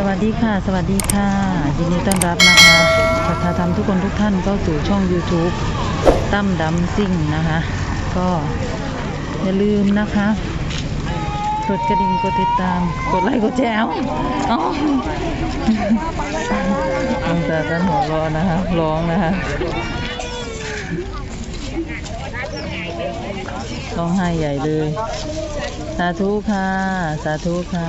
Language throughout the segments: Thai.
สวัสดีค่ะ สวัสดีค่ะ ยินดีต้อนรับนะคะศรัทธาธรรมทุกคนทุกท่านเข้าสู่ช่อง YouTube ตั้มดำซิ่งนะคะ ก็อย่าลืมนะคะกดกระดิ่งกดติดตาม กดไลค์กดแชร์อ๋อลงจากกันหัวรอนะคะร้องนะคะร้องไห้ใหญ่เลย สาธุค่ะ สาธุค่ะ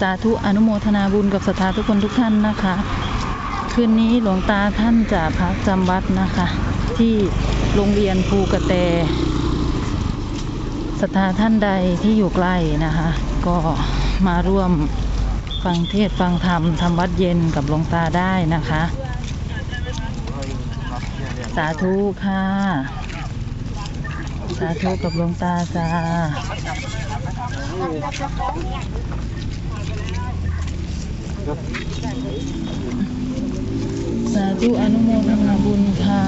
สาธุอนุโมทนาบุญกับศรัทธาทุกคนทุกท่านนะคะ คืนนี้หลวงตาท่านจะพักจำวัดนะคะ ที่โรงเรียนภูกระแตศรัทธาท่านใดที่อยู่ใกล้นะคะ ก็มาร่วมฟังเทศฟังธรรมทำวัดเย็นกับหลวงตาได้นะคะ สาธุค่ะ สาธุกับหลวงตาจ้า สาธุอนุโมทนาบุญค่ะ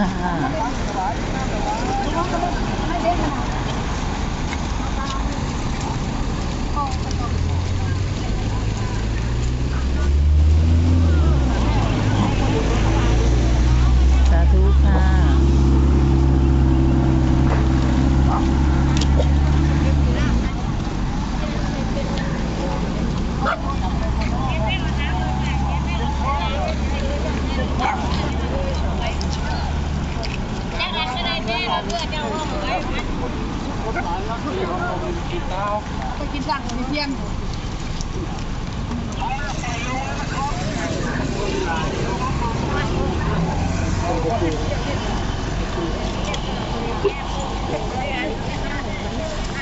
Ha ha ha. ไปกินสั่งของพี่เพียง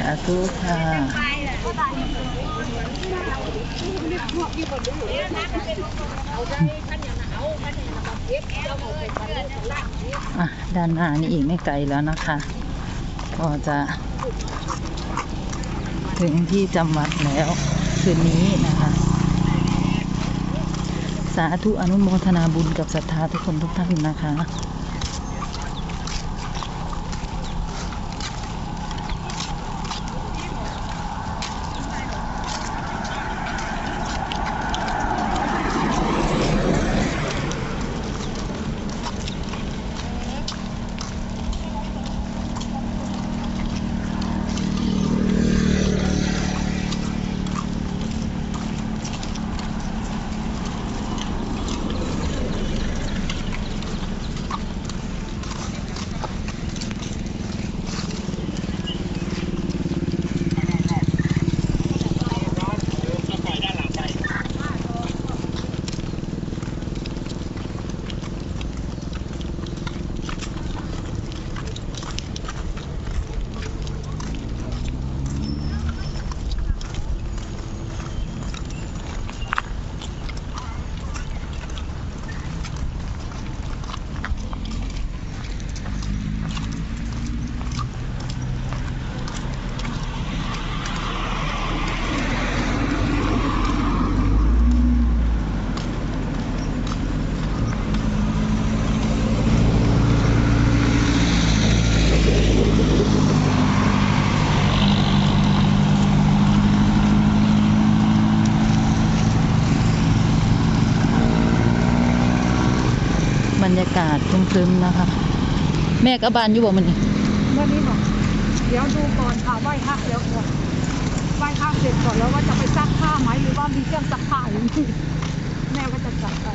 สาธุค่ะด้านหน้านี่อีกไม่ไกลแล้วนะคะ ก็จะ ถึงที่จำวัดแล้ว คืนนี้นะคะ สาธุอนุโมทนาบุญกับศรัทธาทุกคนทุกท่านนะคะ รยากาศครึมๆนะคะ แม่ก็บานอยู่บ่มันนี่เมื่อนี้บอกเดี๋ยวดูก่อนค่ะไหว้พระเดี๋ยวก่อนไหว้พระเสร็จก่อนแล้วว่าจะไปซักผ้าไหมหรือว่ามีเครื่องซักผ้าอยู่นี่แม่ก็จะจัดไป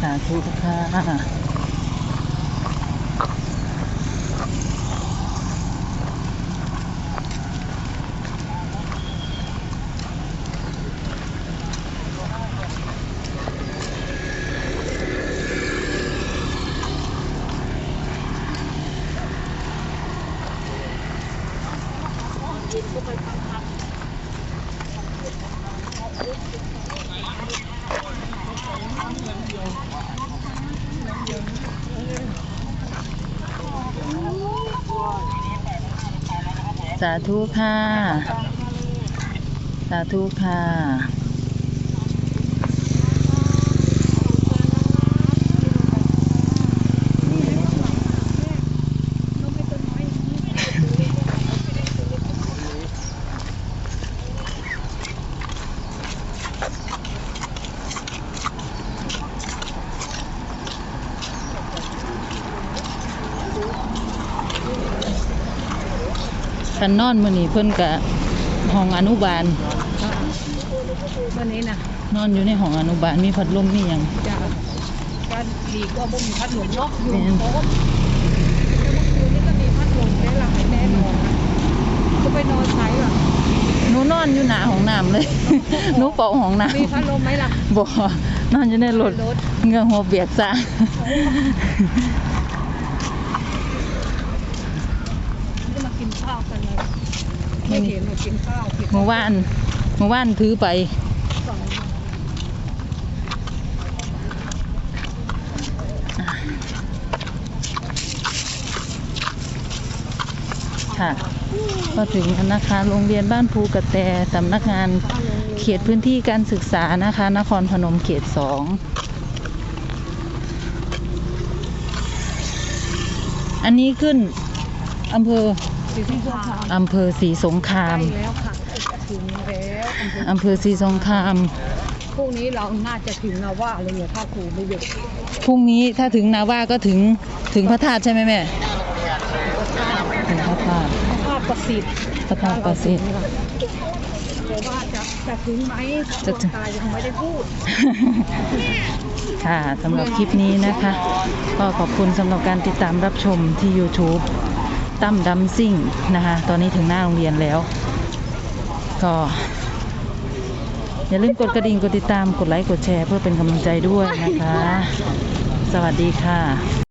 สาธุค่ะ สาธุค่ะ สาธุค่ะ คันนอนมื้อนี้เพิ่นกะห้องอนุบาลวันนี้นะนอนอยู่ในห้องอนุบาลมีพัดลมมีหยังจะการดีก็บ่มีพัดลมเนาะอยู่แม่นโต๊ะเมื่อคืนนี้ก็มีพัดลมแม่หลับให้แม่นอนนะก็ไปนอนใช้หรอหนูนอนอยู่หน้าห้องน้ำเลยหนูเป่าห้องน้ำมีพัดลมไหมล่ะบ่นอนอยู่ในรถรถเหงือหัวเบียดซะ จะมากิน ข้าวกันเลยไม่เห็นมากินข้าวผิดเมื่อวานเมื่อวานถือไปสองค่ะก็ถึงธนาคารโรงเรียนบ้านภูกระแตสำนักงานเขตพื้นที่การศึกษานะคะ นครพนมเขตสองอันนี้ขึ้นอำเภอ สีสงครามอำเภอศรีสงคราม ใกล้แล้วค่ะถึงแล้วอำเภออำเภอศรีสงคราม พรุ่งนี้เราน่าจะถึงนาว่าเลยเนี่ยถ้าครูไม่หยุดพรุ่งนี้ถ้าถึงนาว่าก็ถึงถึงพระธาตุใช่ไหมแม่ ถึงพระธาตุ ภาพประสิทธิ์พระธาตุประสิทธิ์ แต่ว่าจะจะถึงไหมจะถึง ตายยังไม่ได้พูด ค่ะสำหรับคลิปนี้นะคะ ก็ขอบคุณสำหรับการติดตามรับชมที่ YouTube ตั้มดัมซิ่งนะคะ ตอนนี้ถึงหน้าโรงเรียนแล้ว ก็อย่าลืมกดกระดิ่ง กดติดตาม กดไลค์ กดแชร์เพื่อเป็นกำลังใจด้วยนะคะ สวัสดีค่ะ